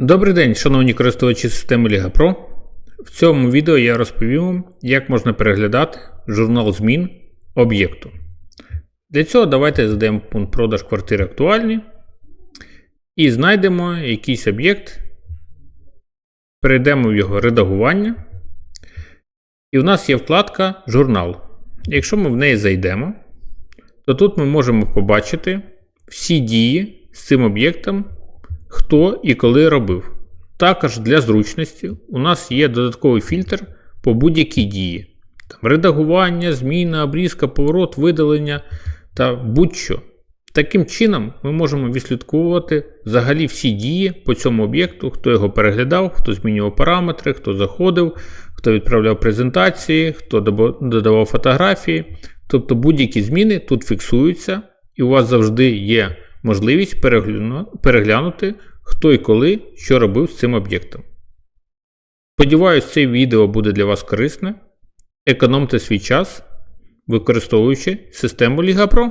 Добрий день, шановні користувачі системи Liga Pro. В цьому відео я розповім вам, як можна переглядати журнал змін об'єкту. Для цього давайте задаємо пункт продаж квартири актуальні і знайдемо якийсь об'єкт, перейдемо в його редагування. І в нас є вкладка Журнал. Якщо ми в неї зайдемо, то тут ми можемо побачити всі дії з цим об'єктом, хто і коли робив. Також для зручності у нас є додатковий фільтр по будь-якій дії. Там редагування, зміна, обрізка, поворот, видалення та будь-що. Таким чином, ми можемо відслідковувати взагалі всі дії по цьому об'єкту, хто його переглядав, хто змінював параметри, хто заходив, хто відправляв презентації, хто додавав фотографії. Тобто будь-які зміни тут фіксуються, і у вас завжди є можливість переглянути, хто і коли що робив з цим об'єктом. Сподіваюсь, це відео буде для вас корисне. Економте свій час, використовуючи систему Liga Pro.